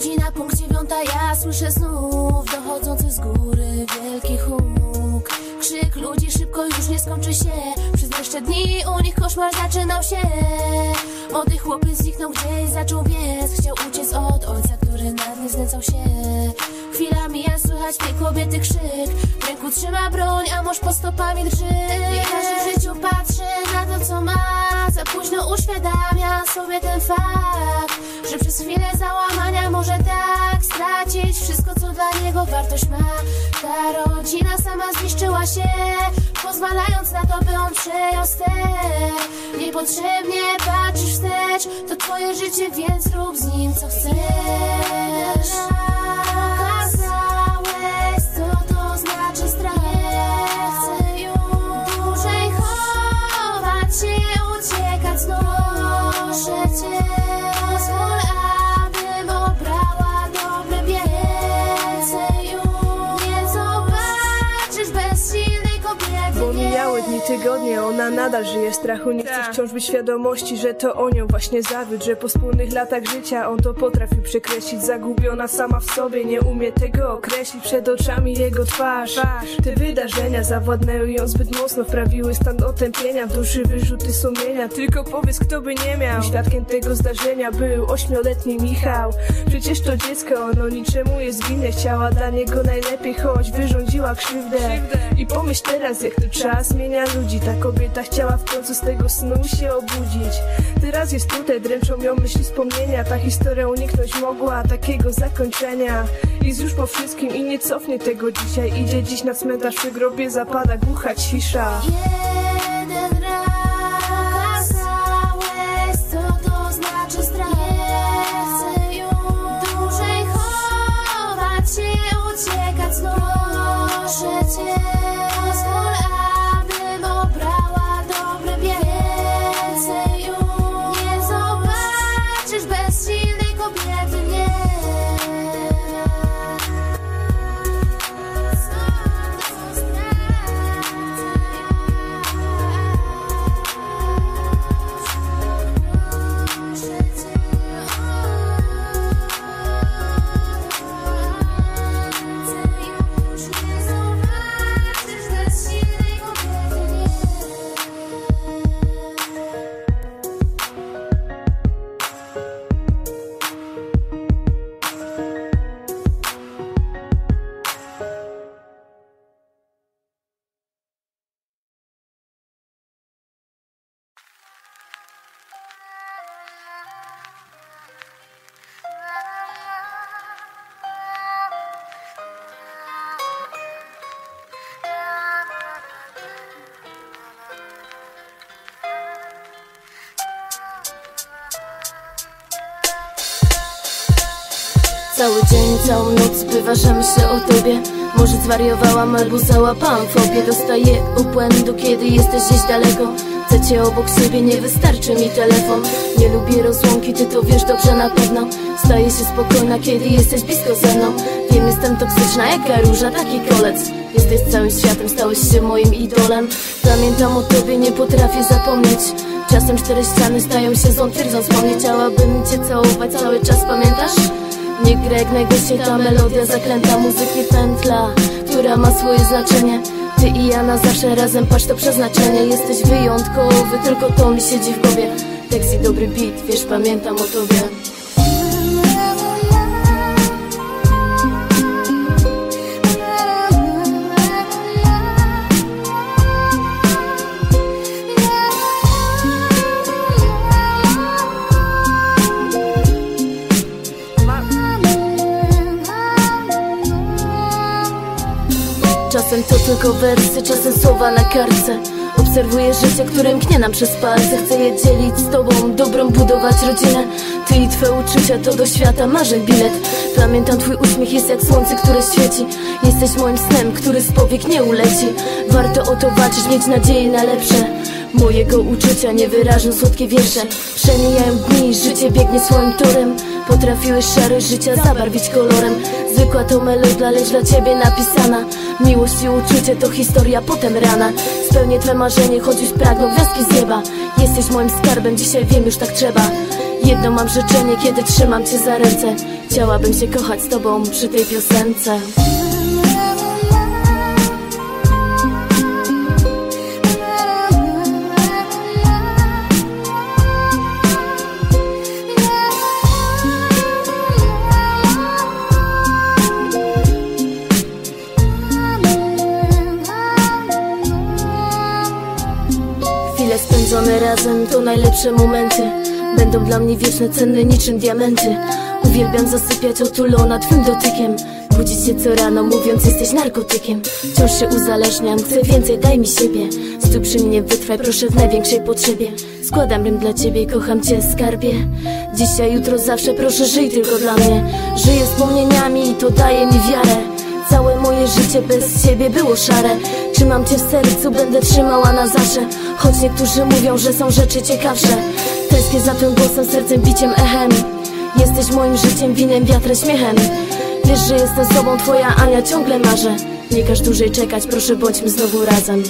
godzina, punkt dziewiąta Ja słyszę znów dochodzący z góry wielki huk. Krzyk ludzi szybko już nie skończy się. Przez jeszcze dni u nich koszmar zaczynał się. Młody chłopiec zniknął gdzieś, zaczął biec Chciał uciec od ojca, który nad nim znęcał się. Chwila słychać tej kobiety krzyk. W ręku trzyma broń, a mąż pod stopami drży. Nie każdy w życiu patrzy na to co ma. Za późno uświadamia sobie ten fakt Że przez chwilę załamania może tak stracić Wszystko co dla niego wartość ma. Ta rodzina sama zniszczyła się Pozwalając na to by on przejął ster Niepotrzebnie patrzysz wstecz To twoje życie, więc rób z nim co chcesz tygodnie, ona nadal żyje strachu Nie chce Tak. wciąż być świadomości, że to o nią właśnie zawiódł Że po wspólnych latach życia on to potrafił przekreślić Zagubiona sama w sobie, nie umie tego określić Przed oczami jego twarz. Te wydarzenia zawładnęły ją zbyt mocno Wprawiły stan otępienia, w duszy wyrzuty sumienia. Tylko powiedz, kto by nie miał. Świadkiem tego zdarzenia był ośmioletni Michał. Przecież to dziecko, ono niczemu jest winne Chciała dla niego najlepiej, choć wyrządziła krzywdę. I pomyśl teraz, jak to czas zmienia ludzi Ta kobieta chciała w końcu z tego snu się obudzić. Teraz jest tutaj, dręczą ją myśli wspomnienia. Ta historia uniknąć mogła takiego zakończenia. Jest już po wszystkim i nie cofnie tego dzisiaj. Idzie dziś na cmentarz, przy grobie zapada głucha cisza Cały dzień, całą noc wyważamy się o tobie. Może zwariowałam albo załapałam fobię. Dostaję obłędu, kiedy jesteś gdzieś daleko. Chcę cię obok siebie, nie wystarczy mi telefon. Nie lubię rozłąki, ty to wiesz dobrze na pewno. Staję się spokojna, kiedy jesteś blisko ze mną. Wiem, jestem toksyczna jak róża, taki kolec. Jesteś całym światem, stałeś się moim idolem. Pamiętam o tobie, nie potrafię zapomnieć. Czasem cztery ściany stają się zą twierdzą wspomnieć. Chciałabym cię całować cały czas, pamiętasz? Nie grek, najgorszy ta melodia zaklęta muzyki pętla Która ma swoje znaczenie. Ty i ja na zawsze razem, patrz to przeznaczenie. Jesteś wyjątkowy, tylko to mi siedzi w głowie. Tekst i dobry beat, wiesz pamiętam o tobie tylko wersy, czasem słowa na kartce. Obserwuję życie, które mknie nam przez palce. Chcę je dzielić z tobą, dobrą budować rodzinę. Ty i twe uczucia to do świata marzeń bilet. Pamiętam twój uśmiech jest jak słońce, które świeci. Jesteś moim snem, który z powiek nie uleci. Warto o to walczyć, mieć nadzieję na lepsze. Mojego uczucia nie wyrażą słodkie wiersze. Przemijają dni, życie biegnie swoim torem Potrafiłeś szarość życia zabarwić kolorem. Zwykła to melodia, lecz dla ciebie napisana. Miłość i uczucie to historia, potem rana. Spełnię twe marzenie, choć już pragną gwiazdki z nieba. Jesteś moim skarbem, dzisiaj wiem, już tak trzeba. Jedno mam życzenie, kiedy trzymam cię za ręce. Chciałabym się kochać z tobą przy tej piosence spędzone razem to najlepsze momenty. Będą dla mnie wieczne, cenne niczym diamenty. Uwielbiam zasypiać otulona twym dotykiem. Budzić się co rano mówiąc jesteś narkotykiem. Wciąż się uzależniam, chcę więcej, daj mi siebie. Stóp przy mnie wytrwaj proszę w największej potrzebie. Składam rym dla ciebie, kocham cię skarbie. Dzisiaj, jutro, zawsze proszę żyj tylko dla mnie. Żyję wspomnieniami i to daje mi wiarę. Całe moje życie bez ciebie było szare Trzymam cię w sercu, będę trzymała na zawsze. Choć niektórzy mówią, że są rzeczy ciekawsze. Tęsknię za tym głosem, sercem, biciem, echem. Jesteś moim życiem, winem, wiatrem, śmiechem. Wiesz, że jestem sobą, twoja Ania ciągle marzę. Nie każ dłużej czekać, proszę bądźmy znowu razem